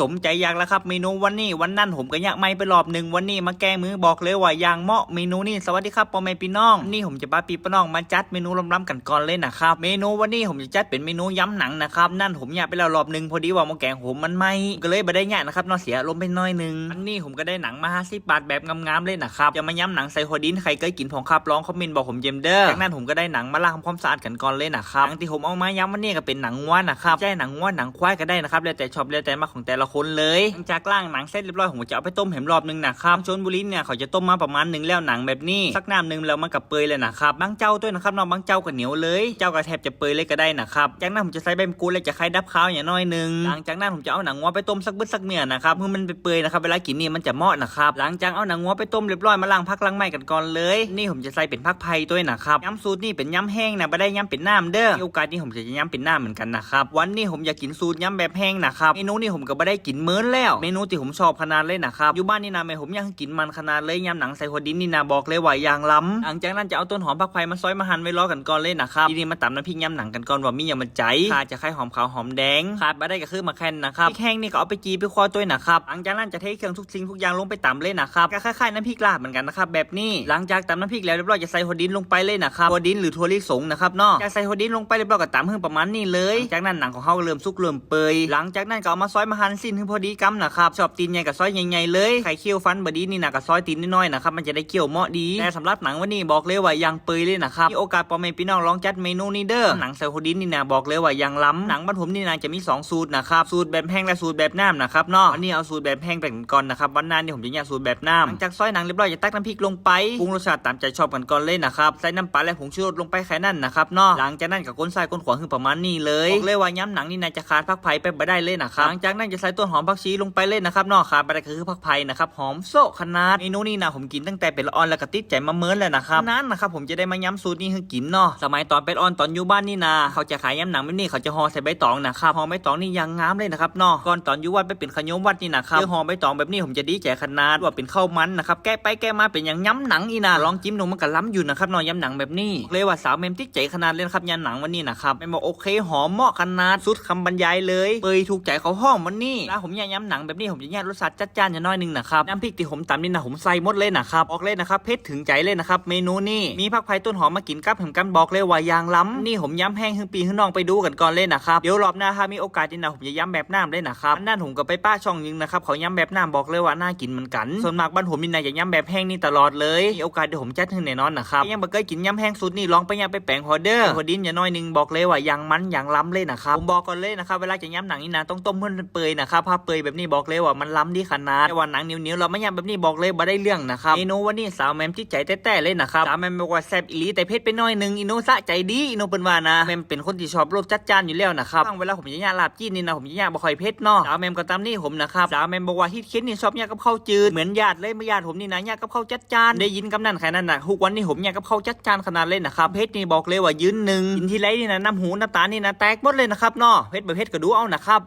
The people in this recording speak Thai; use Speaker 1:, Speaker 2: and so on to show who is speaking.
Speaker 1: สมใจอยากแล้วครับเมนูวันนี้วันนั้นผมก็อยากไม่ไปรอบหนึ่งวันนี้มาแก้มือบอกเลยว่าอย่างเหมาะเมนูนี้สวัสดีครับพ่อแม่พี่น้อง นี่ผมจะพาพี่พี่น้องมาจัดเมนูล้ำๆกันก่อนเลยนะครับเมนูวันนี้ผมจะจัดเป็นเมนูย้ำหนังนะครับนั่นผมอยากไปแล้วรอบหนึ่งพอดีว่าหมาแกงผมมันไหมก็เลยไม่ได้ยากนะครับนอเสียลมไปน้อยหนึงอันนี้ผมก็ได้หนังมาห้าสิบบาทแบบงามๆเลยนะครับจะมาย้ำหนังใส่หัวดินใครเคยกินผมครับลองคอมเมนต์บอกผมเจมเดอร์จากนั้นผมก็ได้หนังมาล้างความสะอาดกันก่อนเลยนะครับที่ผมเอามาย้ำวันนี้ก็เป็นหนังวัวนะครับใช่หนังวัวหนังควายก็ได้นะครับแล้วแต่ชอบแล้วแต่มาของแต่ละคนเลยหลังจากล่างหนังเสร็จเรียบร้อยผมจะเอาไปต้มเห็มรอบหนึงนะครับชนบุรีเนี่ยเขาจะต้มมาประมาณหนึ่งแล้วหนังแบบนี้สักน้ำหนึ่งแล้วมันกับเปยเลยนะครับบางเจ้าด้วยนะครับน้องบางเจ้าก็เหนียวเลย เจ้าก็แทบจะเปยเลยก็ได้นะครับจากนั้นผมจะใส่ใบมะกรูดและจะไข่ดับข้าวอย่างน้อยหนึ่งหลังจากนั้นผมจะเอาหนังวัวไปต้มสักบึ้สักเนื้อนะครับเพื่อมันไปเปยนะครับเวลากินนี่มันจะเหมาะนะครับหลังจากเอาหนังวัวไปต้มเรียบร้อยมาล้างพักล้างไม้กันก่อนเลย นี่ผมจะใส่เป็นพักไผ่ด้วยนะครับย้ำสูตรนี่เป็นย้ำแห้งนะไม่ได้ย้ำเป็นน้ำเด้อโอกาสที่ผมจะย้ำเป็นน้ำเหมือนกันนะครับวันนี้ผมอยากกินสูตรย้ำแบบแห้งนะครับเมนูนี้ผมก็ไม่ได้กินเมื้อแล้ว เมนูที่ผมชอบขนาดเลยนะครับ อยู่บ้านนี่นะแม่ผมยังกินมันขนาดเลยย้ำหนังใส่หัวดินนี่นะบอกเลยว่าอย่างล้ำหลังจากนั้นจะเอาต้นหอมพักไผ่มาซอยมาหั่นไว้รอกันก่อนเลยนะครับทีนี้มาตำน้ำพริกย้ำหนังกันก่อนว่ามีอย่างมันใจขาดจะไข่หอมขาวหอมแดงขาดมาได้ก็คือมาแคนนะครับพริกแห้งนี่ก็เอาไปจีไปคั่วด้วยนะครับหลังจากนั้นจะเทเครื่องทุกสิ่งทุกอย่างลงไปตำเลยนะครับก็คล้ายๆน้ำพริกลาบเหมือนกันนะครับแบบนี้หลังจากตำน้ำพริกแล้วเรียบร้อยจะใส่หัวดินลงไปเลยนะครับหัวดินหรือถั่วลิสงนะครับเนาะจะใส่หัวดินลงไปเรียบร้อยก็ตำให้ประมาณนี้เลย จากนั้นหนังของเขาเริ่มสุกเริ่มเปื่อยหลังจากนั้นก็เอามาซอยมาหั่นสิ้นให้พอดีกำนะครับชอบตีนใหญ่กับซอยใหญ่ๆเลยไข่เคี่ยวฟันบดีนี่นะกับซอยตีนน้อยๆนะครับมันจะได้เคี่ยวเหมาะดีแต่สำหรับหนังวันนี้บอกเลยว่ายังเปื่อยเลยนะครับมีโอกาสปอมเมพี่น้องลองจัดเมนูนี้เด้อหนังใส่หัวดินนี่นะบอกเลยว่ายังล้ำหนังบ้านผมนี่นะจะมีสองสูตรนะครับสูตรแบบแห้งและสูตรแบบน้ำนะครับเนาะอันนี้เอาสูตรแบบแห้งไปก่อนนะครับวันหน้านี่ผมจะแยกสูตรแบบน้ำหลังจากซอยหนังเรียบร้อยจะตักน้ำพริกลงไปปรุงรสชาติตามใจชอบกันก่อนเลยนะครับใส่น้ำปลาและผงชูรสลงไปแค่นั้นนะครับเนาะหลังจากนั้นกับก้นทรายก้นขวาคือประมาณนี้เลยบอกเลยว่าย้ำหนังนี่นะจะขาดผักไผ่ไปไม่ได้เลยนะครับหลังจากนั้นจะใส่ต้นหอมผักชีลงไปเลยนะครับนาะขาไปได้คือผักไผ่นะครับหอมโซะขนาดเมนูนี้นะผมกินตั้งแต่เป็นออนแล้วก็ติดใจมาเมินแล้วนะครับนั้นนะครับผมจะได้มาย้ำสูตรนี้ให้กินเนาะสมัยตอนเป็นออนตอนอยู่บ้านนี่นะเขาจะขายย้ำหนังแบบนี้เขาจะห่อใส่ใบตองนะครับห่อใบตองนี่ยังงามเลยนะครับนาะก่อนตอนอยู่วัดไปเป็นขยมวัดนี่นะครับเจอห่อใบตองแบบนี้ผมจะดีใจขนาดว่าเป็นข้าวมันนะครับแก้ไปแก้มาเป็นอย่างย้ำหนังอีนะลองจิ้มดูมันก็ล้ำอยู่นะครับนาะย้ำหนังแบบนี้เลยว่าสาวเมมติดใจขนาดเลยนะครับย้ำหนังวันนี้นะครับแม่บอกโอเคหอมเหมาะขนาดสุดคำบรรยายเลยเปยถูกใจเขาห้องวันนี้แล้วผมอยากย้ำหนังแบบนี้ผมจะแยกรสชาติจัดจ้านอย่างน้อยหนึงนะครับน้ำพริกที่ผมตำนี่นะผมใส่หมดเลยนะครับออกเลยนะครับเผ็ดถึงใจเลยนะครับเมนูนี้มีผักไผ่ต้นหอมมากินกับแหมกันบอกเลยว่ายางล้ำนี่ผมย้ำแห้งขึ้นปีขึ้นน้องไปดูกันก่อนเลยนะครับเดี๋ยวรอบหน้าถ้ามีโอกาสจริงนะผมจะย้ำแบบน้ำเลยนะครับนั่นผมก็ไปป้าช่องยิงนะครับเขาย้ำแบบน้ำบอกเลยว่าน่ากินเหมือนกันส่วนมากบ้านผมนี่นะจะย้ำแบบแห้งนี่ตลอดเลยมีโอกาสเดี๋ยวผมจัดให้แน่นอนนะครับยังบ่เคยกินย้ำแห้งสุดนี่ลองไปย้ำไปแปลงฮอเดอร์ฮอดินอย่าน้อยนึงบอกเลยว่ายางมันยางล้ำเลยนะครับผมบอกก่อนเลยนะครับเวลาจะย้ำหนังนี่นะต้องต้มเพื่อนเปื่อยนะครับครับภาพเปื่อยแบบนี้บอกเลยว่ามันล้ำดีขนาดแต่ว่าหนังเหนียวๆเราไม่ย้ำแบบนี้บอกเลยบ่ได้เรื่องนะครับเมนูวันนี้สาวแมมจิตใจแต้ๆเลยนะครับสาวแมมบอกว่าแซ่บอีลีแต่เผ็ดไปน้อยหนึงอีโนสะใจดีอีโนเป็นว่านะแมมเป็นคนที่ชอบรสจัดจ้านอยู่แล้วนะครับบางเวลาผมจะย่าลาบจีนนี่นะผมจะย่าบ่ค่อยเผ็ดเนาะสาวแมมก็ตามนี่ผมนะครับสาวแมมบอกว่าฮิตเค้นนี่ชอบย่ากับข้าวจืดเหมือนญาติเลยไม่ญาติผมนี่นะย่ากับข้าวจัดจ้านได้ยินกำนันแค่นั้นนะทุกวันนี้ผมย่ากับข้าวจัดจ้านขนาดเลยนะครับเผ็ดนี่บอกเลยว่ายืนหนึ่งกินทีไรนี่นะน้ำหูน้ำตานี่นะแตกหมดเลยนะครับเนาะเผ็ดแบบเผ็ดก็ดูเอานะครับ